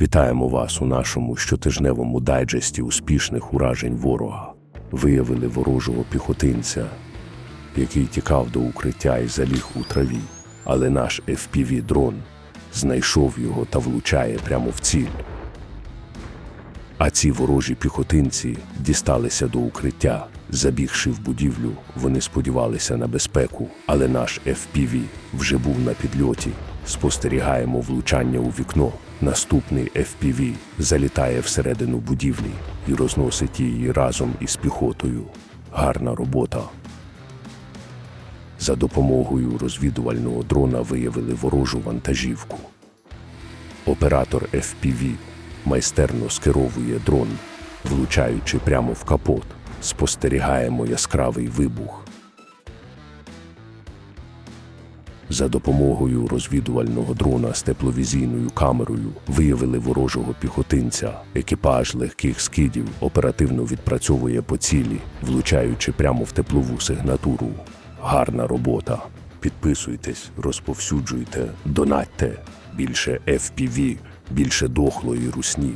Вітаємо вас у нашому щотижневому дайджесті успішних уражень ворога. Виявили ворожого піхотинця, який тікав до укриття і заліг у траві, але наш FPV-дрон знайшов його та влучає прямо в ціль. А ці ворожі піхотинці дісталися до укриття. Забігши в будівлю, вони сподівалися на безпеку, але наш FPV вже був на підльоті. Спостерігаємо влучання у вікно. Наступний FPV залітає всередину будівлі і розносить її разом із піхотою. Гарна робота. За допомогою розвідувального дрона виявили ворожу вантажівку. Оператор FPV майстерно скеровує дрон, влучаючи прямо в капот. Спостерігаємо яскравий вибух. За допомогою розвідувального дрона з тепловізійною камерою виявили ворожого піхотинця. Екіпаж легких скидів оперативно відпрацьовує по цілі, влучаючи прямо в теплову сигнатуру. Гарна робота. Підписуйтесь, розповсюджуйте, донатьте. Більше FPV, більше дохлої русні.